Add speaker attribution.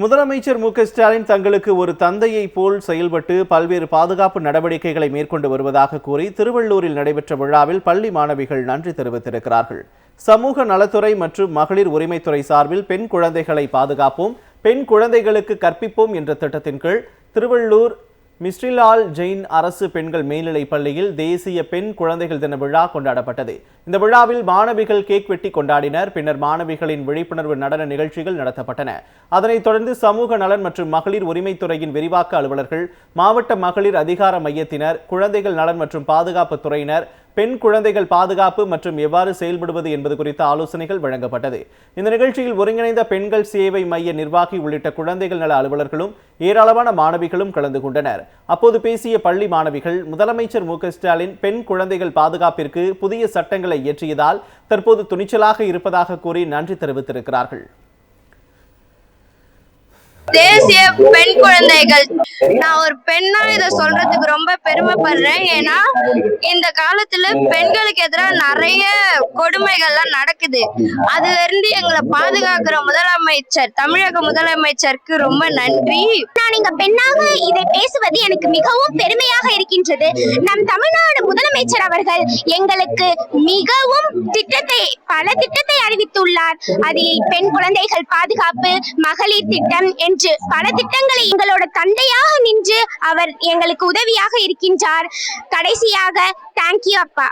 Speaker 1: முதலமைச்சர் மு ஸ்டாலின் தங்களுக்கு ஒரு தந்தையை போல் செயல்பட்டு பல்வேறு பாதுகாப்பு நடவடிக்கைகளை மேற்கொண்டு வருவதாக கூறி திருவள்ளூரில் நடைபெற்ற விழாவில் பள்ளி மாணவிகள் நன்றி தெரிவித்திருக்கிறார்கள். சமூக நலத்துறை மற்றும் மகளிர் உரிமைத்துறை சார்பில் பெண் குழந்தைகளை பாதுகாப்போம் பெண் குழந்தைகளுக்கு கற்பிப்போம் என்ற திட்டத்தின் கீழ் திருவள்ளூர் மிஸ்ரிலால் ஜெயின் அரசு பெண்கள் மேல்நிலைப் பள்ளியில் தேசிய பெண் குழந்தைகள் தின விழா கொண்டாடப்பட்டது. இந்த விழாவில் மாணவிகள் கேக் வெட்டி கொண்டாடினர். பின்னர் மாணவிகளின் விழிப்புணர்வு நடன நிகழ்ச்சிகள் நடத்தப்பட்டன. அதனைத் தொடர்ந்து சமூக நலன் மற்றும் மகளிர் உரிமைத்துறையின் விரிவாக்க அலுவலர்கள் மாவட்ட மகளிர் அதிகார மையத்தினர் குழந்தைகள் நலன் மற்றும் பாதுகாப்பு துறையினர் பெண் குழந்தைகள் பாதுகாப்பு மற்றும் எவ்வாறு செயல்படுவது என்பது குறித்த ஆலோசனைகள் வழங்கப்பட்டது. இந்த நிகழ்ச்சியில் ஒருங்கிணைந்த பெண்கள் சேவை மைய நிர்வாகி உள்ளிட்ட குழந்தைகள் நல அலுவலர்களும் ஏராளமான மாணவிகளும் கலந்து கொண்டனர். அப்போது பேசிய பள்ளி மாணவிகள் முதலமைச்சர் மு. ஸ்டாலின் பெண் குழந்தைகள் பாதுகாப்பிற்கு புதிய சட்டங்களை இயற்றியதால் தற்போது துணிச்சலாக இருப்பதாக கூறி நன்றி தெரிவித்திருக்கிறார்கள்.
Speaker 2: தேசிய பெண் குழந்தைகள் நான் ஒரு பெண்ணா இதை சொல்றதுக்கு ரொம்ப பெருமைப்படுறேன். ஏன்னா இந்த காலத்துல பெண்களுக்கு எதிராக நிறைய கொடுமைகள்லாம் நடக்குது. அதுல இருந்து எங்களை பாதுகாக்கிற முதலமைச்சர் தமிழக முதலமைச்சருக்கு ரொம்ப நன்றி.
Speaker 3: நீங்க பெண்ணாக இதை பேசுவது எனக்கு மிகவும் பெருமையாக இருக்கின்றது. நம் தமிழ்நாடு முதலமைச்சர் அவர்கள் எங்களுக்கு மிகவும் திட்டத்தை பல திட்டத்தை அறிவித்துள்ளார். அதில் பெண் குழந்தைகள் பாதுகாப்பு மகளிர் திட்டம் என்று பல திட்டங்களை எங்களோட தந்தையாக நின்று அவர் எங்களுக்கு உதவியாக இருக்கின்றார். கடைசியாக தேங்க்யூ அப்பா.